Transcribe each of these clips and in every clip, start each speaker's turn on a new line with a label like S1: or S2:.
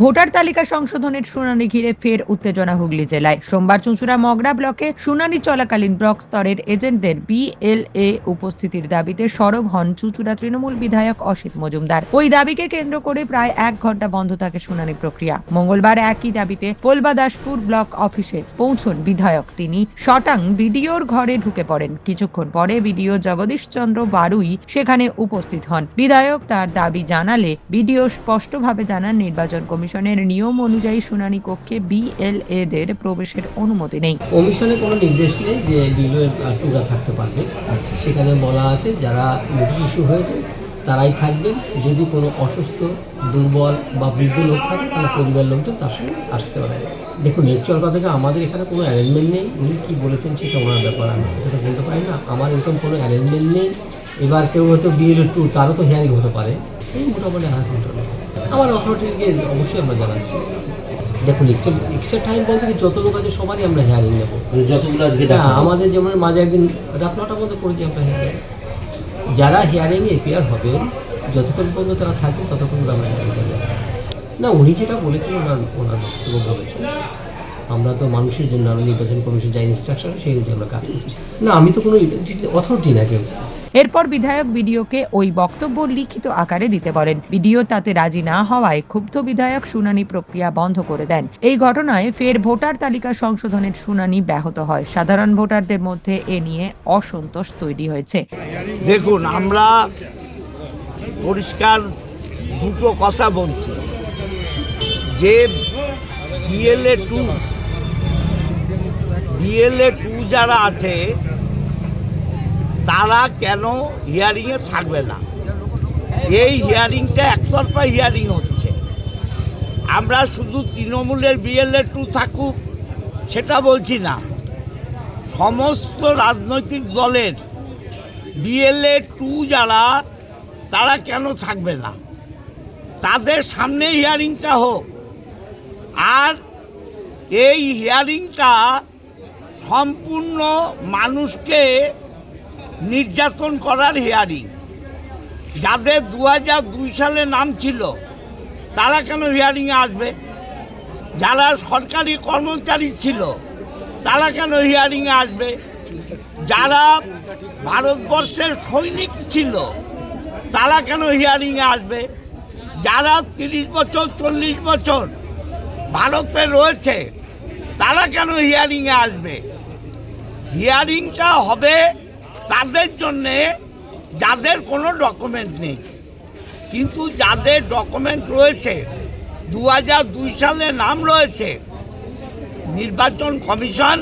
S1: Voter তালিকা সংশোধনের শুনানি ঘিরে ফের উত্তেজনা হুগলি জেলায়। সোমবার চুঁচুড়া মগরা ব্লকে শুনানি চলাকালীন ব্লক স্তরের এজেন্টদের বিএলএ উপস্থিতির দাবিতে সরব হন চুঁচুড়া তৃণমূল বিধায়ক অসিত মজুমদার। ওই দাবিকে কেন্দ্র করে প্রায় এক ঘণ্টা বন্ধ থাকে শুনানি প্রক্রিয়া। মঙ্গলবার একই দাবিতে পোলবাদাসপুর ব্লক অফিসে পৌঁছন বিধায়ক। তিনি শটাং বিডিওর ঘরে ঢুকে পড়েন। কিছুক্ষণ পরে বিডিও জগদীশ চন্দ্র বারুই সেখানে উপস্থিত হন। বিধায়ক তার দাবি জানালে বিডিও স্পষ্টভাবে জানান নির্বাচন কমিশনের নিয়ম অনুযায়ী শুনানি কক্ষে বিএলএ দের প্রবেশের অনুমতি নেই।
S2: কমিশনে কোনো নির্দেশ নেই যে বিলোয়ে টুরা থাকতে পারবে। আচ্ছা। সেখানে বলা আছে যারা নোটিশ ইস্যু হয়েছে তারাই থাকবেন। যদি কোনো অসুস্থ দুর্বল বা বৃদ্ধ লোক থাকে তাহলে পরিবার লোকজন তার সঙ্গে আসতে পারে। দেখুন লেকচার কথা থেকে আমাদের এখানে কোনো অ্যারেঞ্জমেন্ট নেই। উনি কী বলেছেন সেটা ওনার ব্যাপার আমি সেটা বলতে পারি না। আমার এরকম কোনো অ্যারেঞ্জমেন্ট নেই। এবার কেউ হয়তো বিএল টু তারও তো হিয়ারিং হতে পারে। এই মোটামুটি আধা ঘণ্টা আমার অথরিটিকে অবশ্যই আমরা জানাচ্ছি। দেখুন একটু এক্সট্রা টাইম বলতে কি যত লোক আছে সবারই আমরা হেয়ারিং নেব।
S3: মানে যতগুলো আজকে হলো।
S2: আমাদের যেমন মাঝে একদিন রাত নটা পর্যন্ত করেছি আমরা হেয়ারিং যারা হিয়ারিংয়ে এপিয়ার হবেন যতক্ষণ পর্যন্ত তারা থাকবেন ততক্ষণ পর্যন্ত আমরা হিয়ারিং দেবো না উনি যেটা বলেছেন ওনার ওনার বক্তব্য বলেছেন। আমরা তো মানুষের জন্য আমরা নির্বাচন কমিশন যা ইনস্ট্রাকশন সেই অনুযায়ী আমরা কাজ করছি। না আমি তো কোনো অথরিটি না কেউ।
S1: এরপর বিধায়ক বিডিওকে ওই বক্তব্য লিখিত আকারে দিতে বলেন। বিডিও তাতে রাজি না হওয়ায় ক্ষুব্ধ বিধায়ক শুনানি প্রক্রিয়া বন্ধ করে দেন। এই ঘটনায় ফের ভোটার তালিকা সংশোধনের শুনানি ব্যাহত হয়। সাধারণ ভোটারদের মধ্যে এ নিয়ে অসন্তোষ তৈরি হয়েছে।
S4: দেখুন, আমরা পরিষ্কার দুটো কথা বলছি। যে বিএলএ টু বিএলএ টু যারা আছে তারা কেন হিয়ারিংয়ে থাকবে না? এই হিয়ারিংটা একতরফা হিয়ারিং হচ্ছে। আমরা শুধু তৃণমূলের বিএলএ টু থাকুক, সেটা বলছি না। সমস্ত রাজনৈতিক দলের বিএলএ টু যারা, তারা কেন থাকবে না? তাদের সামনে হিয়ারিংটা হোক। আর এই হিয়ারিংটা সম্পূর্ণ মানুষকে নির্যাতন করার হিয়ারিং। যাদের দু দুই সালে নাম ছিল, তারা কেন হিয়ারিংয়ে আসবে? যারা সরকারি কর্মচারী ছিল, তারা কেন হিয়ারিংয়ে আসবে? যারা ভারতবর্ষের সৈনিক ছিল, তারা কেন হিয়ারিংয়ে আসবে? যারা তিরিশ বছর, চল্লিশ বছর ভারতে রয়েছে, তারা কেন হিয়ারিংয়ে আসবে? হিয়ারিংটা হবে তাদের জন্যে যাদের কোনো ডকুমেন্ট নেই। কিন্তু যাদের ডকুমেন্ট রয়েছে দু দুই সালে নাম রয়েছে, নির্বাচন কমিশন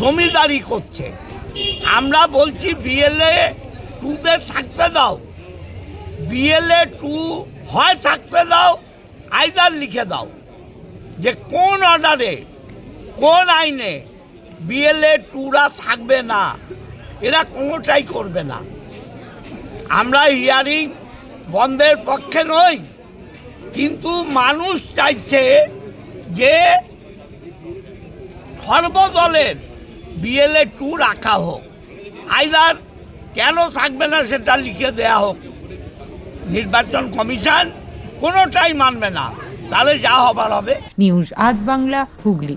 S4: জমিদারি করছে। আমরা বলছি বিএলএ টুতে থাকতে দাও। বিএলএ টু হয় থাকতে দাও আইদার লিখে দাও। যে কোন অর্ডারে কোন আইনে বিএলএ টুরা থাকবে না। এরা কোনোটাই করবে না। আমরা হিয়ারিং বন্ধের পক্ষে নই, কিন্তু মানুষ চাইছে যে সর্বদলের বিএলএ টু রাখা হোক। আইদার কেন থাকবে না সেটা লিখে দেয়া হোক। নির্বাচন কমিশন কোনোটাই মানবে না। তাহলে যা হবার হবে।
S1: নিউজ আজ বাংলা হুগলি।